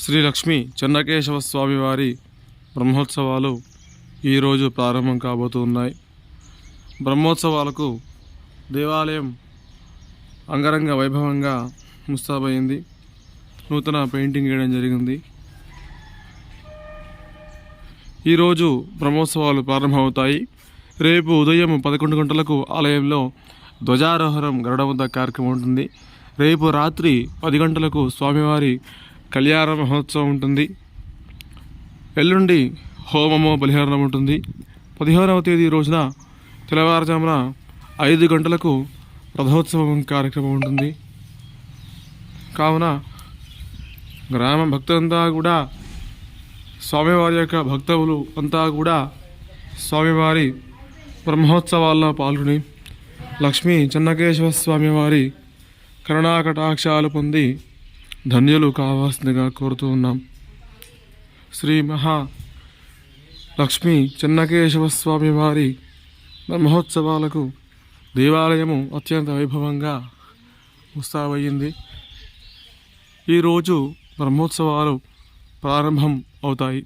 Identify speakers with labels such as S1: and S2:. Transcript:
S1: శ్రీ లక్ష్మి చెన్నకేశవ స్వామివారి బ్రహ్మోత్సవాలు ఈరోజు ప్రారంభం కాబోతున్నాయి. బ్రహ్మోత్సవాలకు దేవాలయం అంగరంగ వైభవంగా ముస్తాబైంది. నూతన పెయింటింగ్ వేయడం జరిగింది. ఈరోజు బ్రహ్మోత్సవాలు ప్రారంభమవుతాయి. రేపు ఉదయం పదకొండు గంటలకు ఆలయంలో ధ్వజారోహణం గరుడవంత కార్యక్రమం ఉంటుంది. రేపు రాత్రి పది గంటలకు స్వామివారి కళ్యాణ మహోత్సవం ఉంటుంది. ఎల్లుండి హోమము బలిహరణం ఉంటుంది. పదిహేనవ తేదీ రోజున తెల్లవారుజామున ఐదు గంటలకు రథోత్సవం కార్యక్రమం ఉంటుంది. కావున గ్రామ భక్తులంతా కూడా స్వామివారి యొక్క భక్తవులు అంతా కూడా స్వామివారి బ్రహ్మోత్సవాల్లో పాల్గొని లక్ష్మీ చెన్నకేశవ స్వామివారి కరుణాకటాక్షాలు పొంది ధన్యులు కావాల్సిందిగా కోరుతూ ఉన్నాం. శ్రీ మహా లక్ష్మీ చెన్నకేశవ స్వామి వారి బ్రహ్మోత్సవాలకు దేవాలయము అత్యంత వైభవంగా ముస్తాబయ్యింది. ఈరోజు బ్రహ్మోత్సవాలు ప్రారంభం అవుతాయి.